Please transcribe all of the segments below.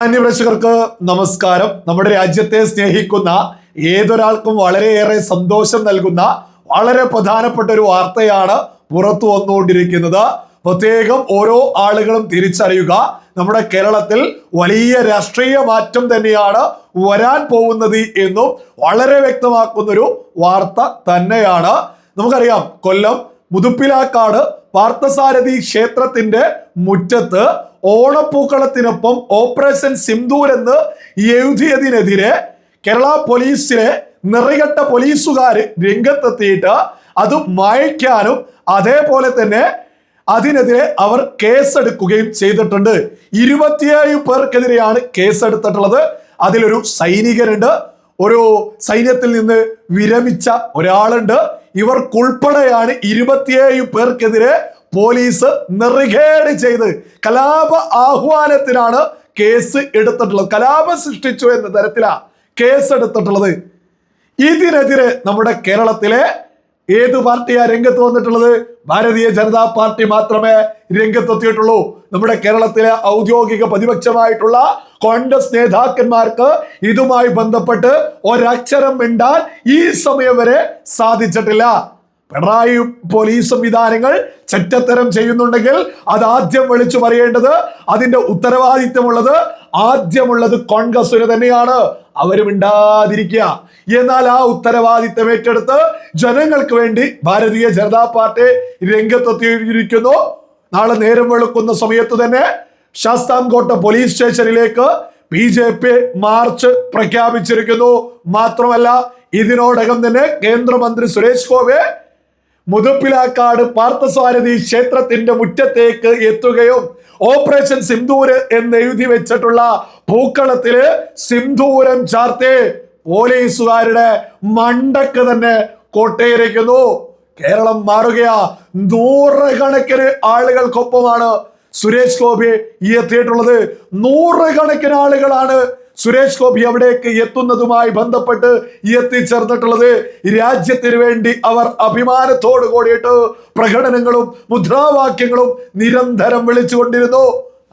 അന്യപ്രേക്ഷകർക്ക് നമസ്കാരം. നമ്മുടെ രാജ്യത്തെ സ്നേഹിക്കുന്ന ഏതൊരാൾക്കും വളരെയേറെ സന്തോഷം നൽകുന്ന വളരെ പ്രധാനപ്പെട്ട ഒരു വാർത്തയാണ് പുറത്തു വന്നുകൊണ്ടിരിക്കുന്നത്. പ്രത്യേകം ഓരോ ആളുകളും തിരിച്ചറിയുക. നമ്മുടെ കേരളത്തിൽ വലിയ രാഷ്ട്രീയ മാറ്റം തന്നെയാണ് വരാൻ പോകുന്നത് എന്നും വളരെ വ്യക്തമാക്കുന്നൊരു വാർത്ത തന്നെയാണ്. നമുക്കറിയാം കൊല്ലം മുതുപ്പിലാക്കാട് പാർത്ഥസാരഥി ക്ഷേത്രത്തിന്റെ മുറ്റത്ത് ഓണപ്പൂക്കളത്തിനൊപ്പം ഓപ്പറേഷൻ സിന്ദൂർ എന്ന് എഴുതിയതിനെതിരെ കേരള പോലീസിലെ നിറകെട്ട പോലീസുകാർ രംഗത്തെത്തിയിട്ട് അത് മായ്ക്കാനും അതേപോലെ തന്നെ അതിനെതിരെ അവർ കേസെടുക്കുകയും ചെയ്തിട്ടുണ്ട്. ഇരുപത്തിയേഴ് പേർക്കെതിരെയാണ് കേസെടുത്തിട്ടുള്ളത്. അതിലൊരു സൈനികനുണ്ട്. ഒരു സൈന്യത്തിൽ നിന്ന് വിരമിച്ച ഒരാളുണ്ട്. ഇവർക്കുൾപ്പെടെയാണ് ഇരുപത്തിയേഴ് പേർക്കെതിരെ പോലീസ് നെറുകേട് ചെയ്ത് കലാപ ആഹ്വാനത്തിനാണ് കേസ് എടുത്തിട്ടുള്ളത്. കലാപം സൃഷ്ടിച്ചു എന്ന തരത്തിലാണ് കേസ് എടുത്തിട്ടുള്ളത്. ഇതിനെതിരെ നമ്മുടെ കേരളത്തിലെ ഏത് പാർട്ടിയാ രംഗത്ത് വന്നിട്ടുള്ളത്? ഭാരതീയ ജനതാ പാർട്ടി മാത്രമേ രംഗത്തെത്തിയിട്ടുള്ളൂ. നമ്മുടെ കേരളത്തിലെ ഔദ്യോഗിക പ്രതിപക്ഷമായിട്ടുള്ള കോൺഗ്രസ് നേതാക്കന്മാർക്ക് ഇതുമായി ബന്ധപ്പെട്ട് ഒരക്ഷരം മിണ്ടാൻ ഈ സമയം വരെ സാധിച്ചിട്ടില്ല. പിണറായി പോലീസ് സംവിധാനങ്ങൾ ചെറ്റത്തരം ചെയ്യുന്നുണ്ടെങ്കിൽ അത് ആദ്യം വിളിച്ചു പറയേണ്ടത് അതിന്റെ ഉത്തരവാദിത്തമുള്ളത് ആദ്യമുള്ളത് കോൺഗ്രസിന് തന്നെയാണ്. അവരും മിണ്ടാതിരിക്കുക. എന്നാൽ ആ ഉത്തരവാദിത്തം ഏറ്റെടുത്ത് ജനങ്ങൾക്ക് വേണ്ടി ഭാരതീയ ജനതാ പാർട്ടി രംഗത്തെത്തിയിരിക്കുന്നു. നാളെ നേരം വെളുക്കുന്ന സമയത്ത് തന്നെ ശാസ്താംകോട്ട പോലീസ് സ്റ്റേഷനിലേക്ക് ബി ജെ പി മാർച്ച് പ്രഖ്യാപിച്ചിരിക്കുന്നു. മാത്രമല്ല ഇതിനോടകം തന്നെ കേന്ദ്രമന്ത്രി സുരേഷ് ഗോപി മുതുപ്പിലാക്കാട് പാർത്ഥസാരഥി ക്ഷേത്രത്തിന്റെ മുറ്റത്തേക്ക് എത്തുകയും ഓപ്പറേഷൻ സിന്ദൂര് എന്ന് എഴുതി വെച്ചിട്ടുള്ള പൂക്കളത്തിൽ സിന്ദൂരം ചാർത്തി പോലീസുകാരുടെ മണ്ടക്ക് തന്നെ കൊട്ടയിരിക്കുന്നു. കേരളം മാറുകയാ. നൂറുകണക്കിന് ആളുകൾക്കൊപ്പമാണ് സുരേഷ് ഗോപി എത്തിയിട്ടുള്ളത്. നൂറുകണക്കിന് ആളുകളാണ് സുരേഷ് ഗോപി അവിടേക്ക് എത്തുന്നതുമായി ബന്ധപ്പെട്ട് എത്തിച്ചേർന്നിട്ടുള്ളത് രാജ്യത്തിന് വേണ്ടി അവർ അഭിമാനത്തോട് കൂടിയിട്ട് പ്രകടനങ്ങളും മുദ്രാവാക്യങ്ങളും നിരന്തരം വിളിച്ചുകൊണ്ടിരുന്നു.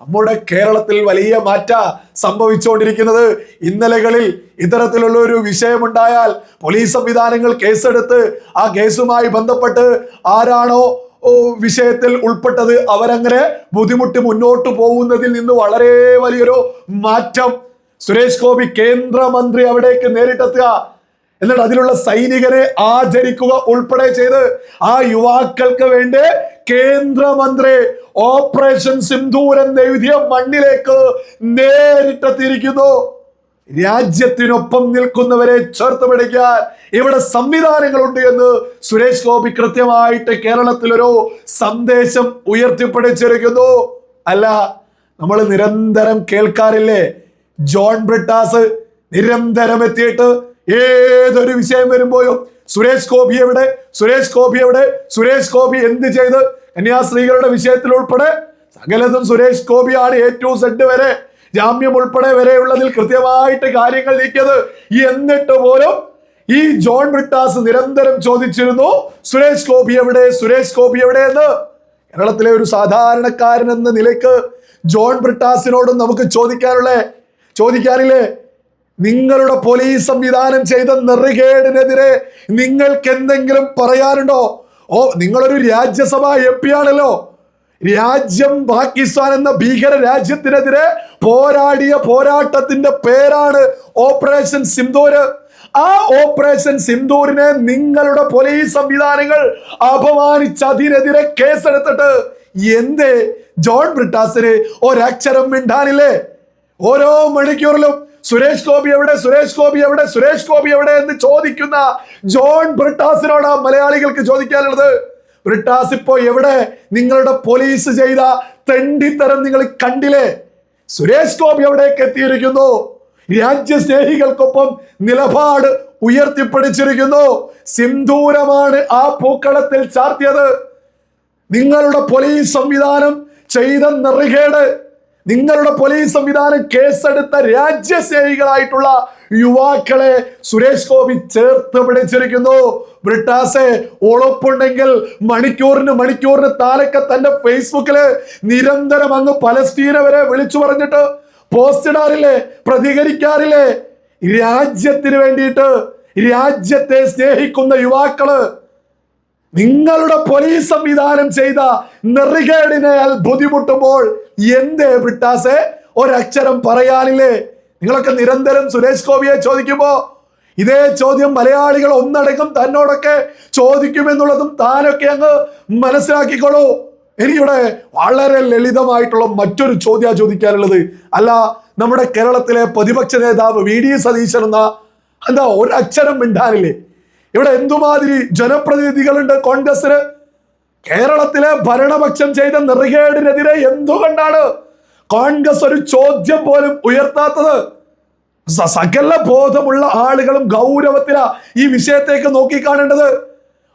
നമ്മുടെ കേരളത്തിൽ വലിയ മാറ്റ സംഭവിച്ചുകൊണ്ടിരിക്കുന്നത് ഇന്നലകളിൽ ഇത്തരത്തിലുള്ള ഒരു വിഷയമുണ്ടായാൽ പോലീസ് സംവിധാനങ്ങൾ കേസെടുത്ത് ആ കേസുമായി ബന്ധപ്പെട്ട് ആരാണോ വിഷയത്തിൽ ഉൾപ്പെട്ടത് അവരങ്ങനെ ബുദ്ധിമുട്ടി മുന്നോട്ട് പോകുന്നതിൽ നിന്ന് വളരെ വലിയൊരു മാറ്റം സുരേഷ് ഗോപി കേന്ദ്രമന്ത്രി അവിടേക്ക് നേരിട്ടെത്തുക. എന്നിട്ട് അതിലുള്ള സൈനികരെ ആചരിക്കുക ഉൾപ്പെടെ ചെയ്ത് ആ യുവാക്കൾക്ക് വേണ്ടി കേന്ദ്രമന്ത്രി ഓപ്പറേഷൻ സിന്ധൂർ എന്ന് എഴുതിയ മണ്ണിലേക്ക് നേരിട്ടെത്തിയിരിക്കുന്നു. രാജ്യത്തിനൊപ്പം നിൽക്കുന്നവരെ ചേർത്ത് പിടിക്കാൻ ഇവിടെ സംവിധാനങ്ങളുണ്ട് എന്ന് സുരേഷ് ഗോപി കൃത്യമായിട്ട് കേരളത്തിലൊരു സന്ദേശം ഉയർത്തിപ്പിടിച്ചിരിക്കുന്നു. അല്ല നമ്മൾ നിരന്തരം കേൾക്കാറില്ലേ? ജോൺ ബ്രിട്ടാസ് നിരന്തരം എത്തിയിട്ട് ഏതൊരു വിഷയം വരുമ്പോഴും സുരേഷ് ഗോപി എവിടെ? സുരേഷ് ഗോപി എവിടെ? സുരേഷ് ഗോപി എന്ത് ചെയ്ത്? കന്യാസ്ത്രീകളുടെ വിഷയത്തിൽ ഉൾപ്പെടെ സകലതും സുരേഷ് ഗോപിയാണ് എ ടു സെഡ് വരെ. ജാമ്യം ഉൾപ്പെടെ വരെയുള്ളതിൽ കൃത്യമായിട്ട് കാര്യങ്ങൾ നീക്കിയത്. എന്നിട്ട് പോലും ഈ ജോൺ ബ്രിട്ടാസ് നിരന്തരം ചോദിച്ചിരുന്നു സുരേഷ് ഗോപി എവിടെ? സുരേഷ് ഗോപി എവിടെ എന്ന് കേരളത്തിലെ ഒരു സാധാരണക്കാരൻ എന്ന നിലയ്ക്ക് ജോൺ ബ്രിട്ടാസിനോടും നമുക്ക് ചോദിക്കാനുള്ള ചോദിക്കാനില്ലേ നിങ്ങളുടെ പോലീസ് സംവിധാനം ചെയ്ത നെറുകേടിനെതിരെ നിങ്ങൾക്ക് എന്തെങ്കിലും പറയാനുണ്ടോ? ഓ നിങ്ങളൊരു രാജ്യസഭ എം പി ആണല്ലോ രാജ്യം പാകിസ്ഥാൻ എന്ന ഭീകര രാജ്യത്തിനെതിരെ പോരാടിയ പോരാട്ടത്തിന്റെ പേരാണ് ഓപ്പറേഷൻ സിന്ദൂര്. ആ ഓപ്പറേഷൻ സിന്ദൂരിനെ നിങ്ങളുടെ പോലീസ് സംവിധാനങ്ങൾ അപമാനിച്ച് അതിനെതിരെ കേസെടുത്തിട്ട് എന്തേ? ജോൺ ബ്രിട്ടാസിന് ഒരക്ഷരം മിണ്ടാനില്ലേ? ഓരോ മണിക്കൂറിലും സുരേഷ് ഗോപി എവിടെ സുരേഷ് ഗോപി എവിടെ സുരേഷ് ഗോപി എവിടെ എന്ന് ചോദിക്കുന്ന ജോൺ ബ്രിട്ടാസിനോട് മലയാളികൾക്ക് ചോദിക്കാനുള്ളത്. ബ്രിട്ടാസ് ഇപ്പോ എവിടെ? നിങ്ങളുടെ പോലീസ് ചെയ്ത തെണ്ടിത്തരം നിങ്ങൾ കണ്ടില്ലേ? സുരേഷ് ഗോപി എവിടേക്ക് എത്തിയിരിക്കുന്നു. രാജ്യസ്നേഹികൾക്കൊപ്പം നിലപാട് ഉയർത്തിപ്പിടിച്ചിരിക്കുന്നു. സിന്ദൂരമാണ് ആ പൂക്കളത്തിൽ ചാർത്തിയത്. നിങ്ങളുടെ പോലീസ് സംവിധാനം ചെയ്ത നെറുകേട് നിങ്ങളുടെ പോലീസ് സംവിധാനം കേസെടുത്ത രാജ്യസ്നേഹികളായിട്ടുള്ള യുവാക്കളെ സുരേഷ് ഗോപി ചേർത്ത് പിടിച്ചിരിക്കുന്നു. ബ്രിട്ടാസെ ഉളപ്പുണ്ടെങ്കിൽ മണിക്കൂറിന് മണിക്കൂറിന് താലൊക്കെ തന്റെ ഫേസ്ബുക്കിൽ നിരന്തരം അങ്ങ് പലസ്തീന വരെ വിളിച്ചു പറഞ്ഞിട്ട് പോസ്റ്റ് ഇടാറില്ലേ പ്രതികരിക്കാറില്ലേ? രാജ്യത്തിന് വേണ്ടിയിട്ട് രാജ്യത്തെ സ്നേഹിക്കുന്ന യുവാക്കൾ നിങ്ങളുടെ പോലീസ് സംവിധാനം ചെയ്ത നെറികേടിനെ ബുദ്ധിമുട്ടുമ്പോൾ എന്തേ വിട്ടാസെ ഒരക്ഷരം പറയാനില്ലേ? നിങ്ങളൊക്കെ നിരന്തരം സുരേഷ് ഗോപിയെ ചോദിക്കുമ്പോ ഇതേ ചോദ്യം മലയാളികൾ ഒന്നടങ്കം തന്നോടൊക്കെ ചോദിക്കുമെന്നുള്ളതും താനൊക്കെ അങ്ങ് മനസ്സിലാക്കിക്കോളൂ. എനിക്കിവിടെ വളരെ ലളിതമായിട്ടുള്ള മറ്റൊരു ചോദ്യം ചോദിക്കാനുള്ളത്. അല്ല നമ്മുടെ കേരളത്തിലെ പ്രതിപക്ഷ നേതാവ് വി ഡി സതീശൻ എന്ന എന്താ ഒരക്ഷരം മിണ്ടാനില്ലേ? ഇവിടെ എന്തുമാതിരി ജനപ്രതിനിധികളുണ്ട്? കോൺഗ്രസിന് കേരളത്തിലെ ഭരണപക്ഷം ചെയ്ത നെറുകേടിനെതിരെ എന്തുകൊണ്ടാണ് കോൺഗ്രസ് ഒരു ചോദ്യം പോലും ഉയർത്താത്തത്? സകല ബോധമുള്ള ആളുകളും ഗൗരവത്തില ഈ വിഷയത്തേക്ക് നോക്കിക്കാണേണ്ടത്.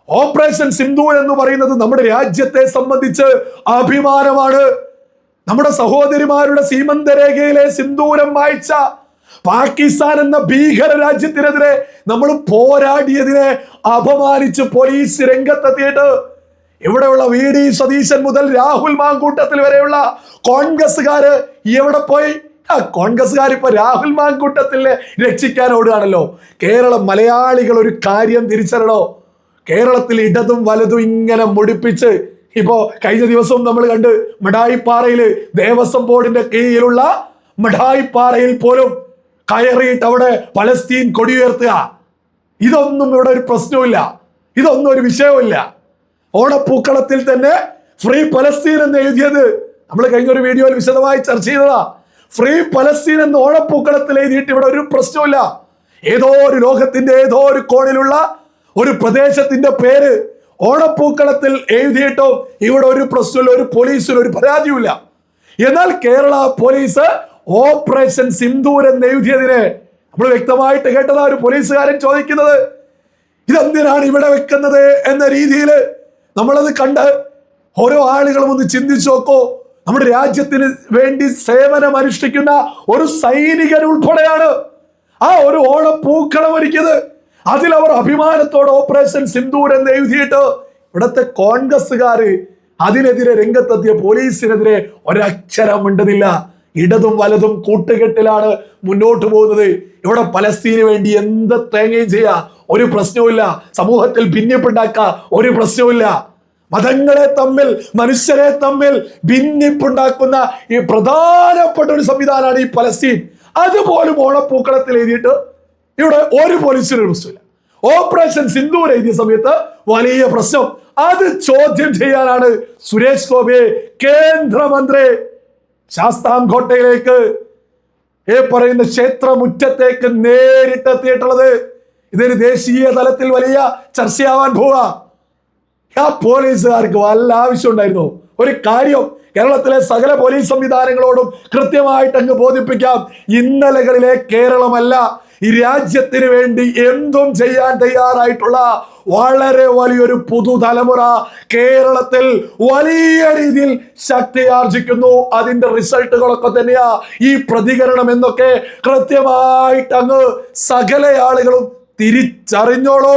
ഓപ്പറേഷൻ സിന്ധു എന്ന് പറയുന്നത് നമ്മുടെ രാജ്യത്തെ സംബന്ധിച്ച് അഭിമാനമാണ്. നമ്മുടെ സഹോദരിമാരുടെ സീമന്തരേഖയിലെ സിന്ദൂരം വായിച്ച പാകിസ്ഥാൻ എന്ന ഭീകര രാജ്യത്തിനെതിരെ നമ്മൾ പോരാടിയതിനെ അപമാനിച്ച് പോലീസ് രംഗത്തെത്തിയിട്ട് ഇവിടെയുള്ള വി ഡി സതീശൻ മുതൽ രാഹുൽ മാങ്കൂട്ടത്തിൽ വരെയുള്ള കോൺഗ്രസ്സുകാര് എവിടെ പോയി? കോൺഗ്രസ്സുകാർ ഇപ്പൊ രാഹുൽ മാങ്കൂട്ടത്തിലെ രക്ഷിക്കാൻ ഓടുകയാണല്ലോ കേരള മലയാളികൾ ഒരു കാര്യം തിരിച്ചറിയണോ? കേരളത്തിൽ ഇടതും വലതും ഇങ്ങനെ മുടിപ്പിച്ച് ഇപ്പോ കഴിഞ്ഞ ദിവസവും നമ്മൾ കണ്ട് മിഠായിപ്പാറയിൽ ദേവസ്വം ബോർഡിന്റെ കീഴിലുള്ള മിഠായിപ്പാറയിൽ പോലും കയറിയിട്ട് അവിടെ പലസ്തീൻ കൊടിയുയർത്തുക. ഇതൊന്നും ഇവിടെ ഒരു പ്രശ്നവുമില്ല. ഇതൊന്നും ഒരു വിഷയവുമില്ല. ഓണപ്പൂക്കളത്തിൽ തന്നെ ഫ്രീ പലസ്തീൻ എന്ന് എഴുതിയത്. നമ്മൾ കഴിഞ്ഞ ഒരു വീഡിയോയിൽ വിശദമായി ചർച്ച ചെയ്തതാ. ഫ്രീ പലസ്തീൻ എന്ന് ഓണപ്പൂക്കളത്തിൽ എഴുതിയിട്ട് ഇവിടെ ഒരു പ്രശ്നവുമില്ല. ഏതോ ഒരു ലോകത്തിന്റെ ഏതോ ഒരു കോണിലുള്ള ഒരു പ്രദേശത്തിന്റെ പേര് ഓണപ്പൂക്കളത്തിൽ എഴുതിയിട്ടോ ഇവിടെ ഒരു പ്രശ്നമില്ല ഒരു പോലീസിന് ഒരു പരാതിയുമില്ല. എന്നാൽ കേരള പോലീസ് ഓപ്പറേഷൻ സിന്ദൂർ എന്ന് നമ്മൾ വ്യക്തമായിട്ട് കേട്ടതാ ഒരു പോലീസുകാരൻ ചോദിക്കുന്നത് ഇതെന്തിനാണ് ഇവിടെ വെക്കുന്നത്? എന്ന രീതിയിൽ നമ്മളത് കണ്ട് ഓരോ ആളുകളും ഒന്ന് ചിന്തിച്ചു നോക്കോ. നമ്മുടെ രാജ്യത്തിന് വേണ്ടി സേവനം അനുഷ്ഠിക്കുന്ന ഒരു സൈനികൻ ഉൾപ്പെടെയാണ് ആ ഒരു ഓണപ്പൂക്കളം ഒരുക്കിയത്. അതിലവർ അഭിമാനത്തോടെ ഓപ്പറേഷൻ എന്ന് എഴുതിയിട്ട് ഇവിടത്തെ കോൺഗ്രസ്സുകാര് അതിനെതിരെ രംഗത്തെത്തിയ പോലീസിനെതിരെ ഒരക്ഷരം മിണ്ടുന്നില്ല ഇടതും വലതും കൂട്ടുകെട്ടിലാണ് മുന്നോട്ട് പോകുന്നത്. ഇവിടെ പലസ്തീന് വേണ്ടി എന്ത് തേങ്ങയും ചെയ്യാ? ഒരു പ്രശ്നവുമില്ല. സമൂഹത്തിൽ ഭിന്നിപ്പുണ്ടാക്കുക ഒരു പ്രശ്നവുമില്ല. മതങ്ങളെ തമ്മിൽ മനുഷ്യരെ തമ്മിൽ ഭിന്നിപ്പുണ്ടാക്കുന്ന ഈ പ്രധാനപ്പെട്ട ഒരു സംവിധാനമാണ് ഈ പലസ്തീൻ. അതുപോലും ഓണപ്പൂക്കളത്തിൽ എഴുതിയിട്ട് ഇവിടെ ഒരു പോലീസിനൊരു പ്രശ്നമില്ല ഓപ്പറേഷൻ സിന്ധൂർ എഴുതിയ സമയത്ത് വലിയ പ്രശ്നം. അത് ചോദ്യം ചെയ്യാനാണ് സുരേഷ് ഗോപിയെ കേന്ദ്രമന്ത്രി ശാസ്താംകോട്ടയിലേക്ക് ഈ പറയുന്ന ക്ഷേത്രമുറ്റത്തേക്ക് നേരിട്ടെത്തിയിട്ടുള്ളത്. ഇതൊരു ദേശീയ തലത്തിൽ വലിയ ചർച്ചയാവാൻ പോവാ ആ പോലീസുകാർക്ക് വല്ല ആവശ്യം ഉണ്ടായിരുന്നു? ഒരു കാര്യം കേരളത്തിലെ സകല പോലീസ് സംവിധാനങ്ങളോടും കൃത്യമായിട്ട് അങ്ങ് ബോധിപ്പിക്കാം. ഇന്നലകളിലെ കേരളമല്ല ഈ രാജ്യത്തിന് വേണ്ടി എന്തും ചെയ്യാൻ തയ്യാറായിട്ടുള്ള വളരെ വലിയൊരു പുതുതലമുറ കേരളത്തിൽ വലിയ രീതിയിൽ ശക്തി ആർജിക്കുന്നു അതിന്റെ റിസൾട്ടുകളൊക്കെ തന്നെയാ ഈ പ്രതികരണം എന്നൊക്കെ കൃത്യമായിട്ട് അങ്ങ് സകല ആളുകളും തിരിച്ചറിഞ്ഞോളൂ.